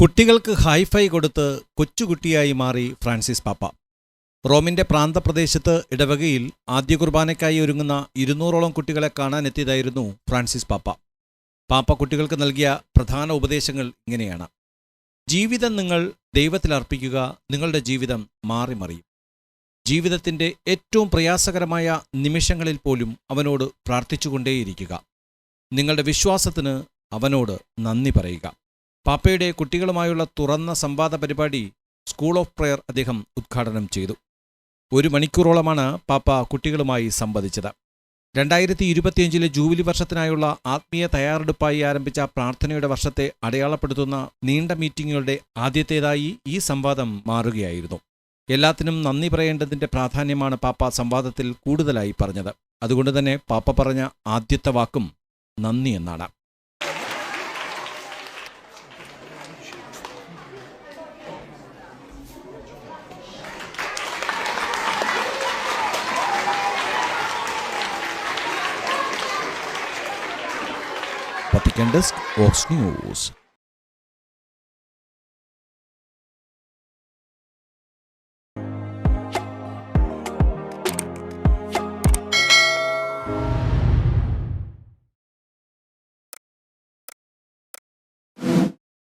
കുട്ടികൾക്ക് ഹൈഫൈ കൊടുത്ത് കൊച്ചുകുട്ടിയായി മാറി ഫ്രാൻസിസ് പാപ്പ. റോമിന്റെ പ്രാന്തപ്രദേശത്ത് ഇടവകയിൽ ആദ്യ കുർബാനയ്ക്കായി ഒരുങ്ങുന്ന ഇരുന്നൂറോളം കുട്ടികളെ കാണാനെത്തിയതായിരുന്നു ഫ്രാൻസിസ് പാപ്പ. പാപ്പ കുട്ടികൾക്ക് നൽകിയ പ്രധാന ഉപദേശങ്ങൾ ഇങ്ങനെയാണ്. ജീവിതം നിങ്ങൾ ദൈവത്തിൽ അർപ്പിക്കുക നിങ്ങളുടെ ജീവിതം മാറി മറിയും ജീവിതത്തിന്റെ ഏറ്റവും പ്രയാസകരമായ നിമിഷങ്ങളിൽ പോലും അവനോട് പ്രാർത്ഥിച്ചുകൊണ്ടേയിരിക്കുക. നിങ്ങളുടെ വിശ്വാസത്തിന് അവനോട് നന്ദി പറയുക. പാപ്പയുടെ കുട്ടികളുമായുള്ള തുറന്ന സംവാദ പരിപാടി സ്കൂൾ ഓഫ് പ്രെയർ അദ്ദേഹം ഉദ്ഘാടനം ചെയ്തു. ഒരു മണിക്കൂറോളമാണ് പാപ്പ കുട്ടികളുമായി സംവദിച്ചത്. രണ്ടായിരത്തി ഇരുപത്തിയഞ്ചിലെ ജൂബിലി വർഷത്തിനായുള്ള ആത്മീയ തയ്യാറെടുപ്പായി ആരംഭിച്ച പ്രാർത്ഥനയുടെ വർഷത്തെ അടയാളപ്പെടുത്തുന്ന നീണ്ട മീറ്റിങ്ങുകളുടെ ആദ്യത്തേതായി ഈ സംവാദം മാറുകയായിരുന്നു. എല്ലാത്തിനും നന്ദി പറയേണ്ടതിന്റെ പ്രാധാന്യമാണ് പാപ്പ സംവാദത്തിൽ കൂടുതലായി പറഞ്ഞത്. അതുകൊണ്ട് തന്നെ പാപ്പ പറഞ്ഞ ആദ്യത്തെ വാക്കും നന്ദി എന്നാണ്. വത്തിക്കാൻ ഡെസ്ക് ഓക്സ് ന്യൂസ്.